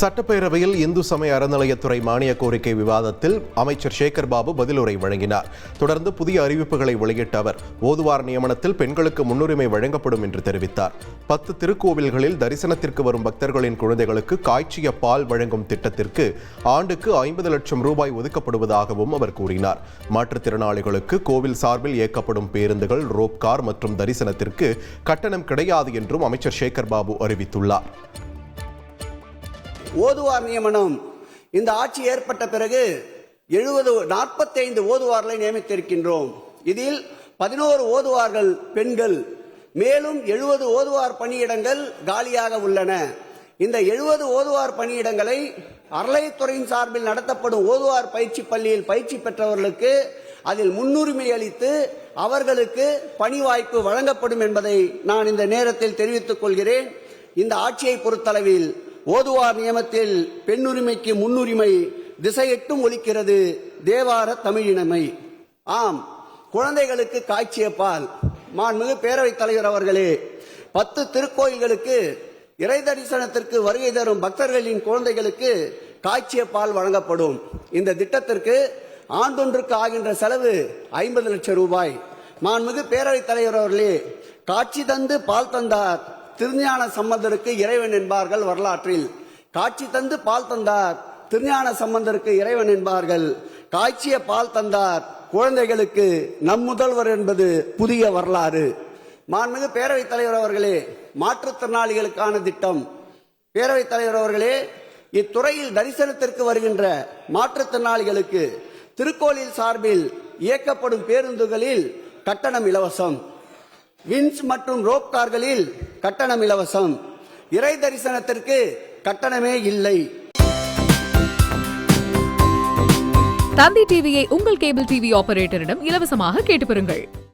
சட்டப்பேரவையில் இந்து சமய அறநிலையத்துறை மானிய கோரிக்கை விவாதத்தில் அமைச்சர் சேகர் பாபு பதிலுரை வழங்கினார். தொடர்ந்து புதிய அறிவிப்புகளை வெளியிட்ட அவர் ஓதுவார் நியமனத்தில் பெண்களுக்கு முன்னுரிமை வழங்கப்படும் என்று தெரிவித்தார். பத்து திருக்கோவில்களில் தரிசனத்திற்கு வரும் பக்தர்களின் குழந்தைகளுக்கு காய்ச்சிய பால் வழங்கும் திட்டத்திற்கு ஆண்டுக்கு ஐம்பது லட்சம் ரூபாய் ஒதுக்கப்படுவதாகவும் அவர் கூறினார். மாற்றுத்திறனாளிகளுக்கு கோவில் சார்பில் இயக்கப்படும் பேருந்துகள் ரோப் கார் மற்றும் தரிசனத்திற்கு கட்டணம் கிடையாது என்றும் அமைச்சர் சேகர் பாபு அறிவித்துள்ளார். ஓதுவார் நியமனம். இந்த ஆட்சி ஏற்பட்ட பிறகு எழுபது நாற்பத்தைந்து ஓதுவார்களை நியமித்திருக்கின்றோம். இதில் பதினோரு ஓதுவார்கள் பெண்கள் மேலும் எழுபது ஓதுவார் பணியிடங்கள் காலியாக உள்ளன. இந்த எழுபது ஓதுவார் பணியிடங்களை அறளைத்துறையின் சார்பில் நடத்தப்படும் ஓதுவார் பயிற்சி பள்ளியில் பயிற்சி பெற்றவர்களுக்கு அதில் முன்னுரிமை அளித்து அவர்களுக்கு பணி வாய்ப்பு வழங்கப்படும் என்பதை நான் இந்த நேரத்தில் தெரிவித்துக் கொள்கிறேன். இந்த ஆட்சியை பொறுத்தளவில் ஓதுவார் நியமத்தில் பெண்ணுரிமைக்கு முன்னுரிமை திசையெட்டும் ஒலிக்கிறது தேவார தமிழினமை. ஆம் குழந்தைகளுக்கு காய்ச்சிய பால் மாண்புமிகு பேரவைத் தலைவர் அவர்களே பத்து திருக்கோயில்களுக்கு இறை தரிசனத்திற்கு வருகை தரும் பக்தர்களின் குழந்தைகளுக்கு காய்ச்சிய பால் வழங்கப்படும். இந்த திட்டத்திற்கு ஆண்டொன்றுக்கு ஆகின்ற செலவு ஐம்பது லட்சம் ரூபாய். மாண்புமிகு பேரவைத் தலைவர் அவர்களே காட்சி தந்து பால் தந்தார். திருஞான சம்பந்தருக்கு இறைவன் என்பார்கள் வரலாற்றில். காட்சி தந்து பால் தந்தார் திருஞான சம்பந்தருக்கு இறைவன் என்பார்கள். காய்ச்சிய பால் தந்தார் குழந்தைகளுக்கு நம் முதல்வர் என்பது புதிய வரலாறு. மாண்புமிகு பேரவைத் தலைவர் அவர்களே மாற்றுத்திறனாளிகளுக்கான திட்டம். பேரவைத் தலைவர் அவர்களே இத்துறையில் தரிசனத்திற்கு வருகின்ற மாற்றுத்திறனாளிகளுக்கு திருக்கோளில் சார்பில் இயக்கப்படும் பேருந்துகளில் கட்டணம் இலவசம். வின்ஸ் மற்றும் ரோப் கார்களில் கட்டணம் இலவசம். இறை தரிசனத்திற்கு கட்டணமே இல்லை. தந்தி டிவியை உங்கள் கேபிள் டிவி ஆபரேட்டரிடம் இலவசமாக கேட்டு பெறுங்கள்.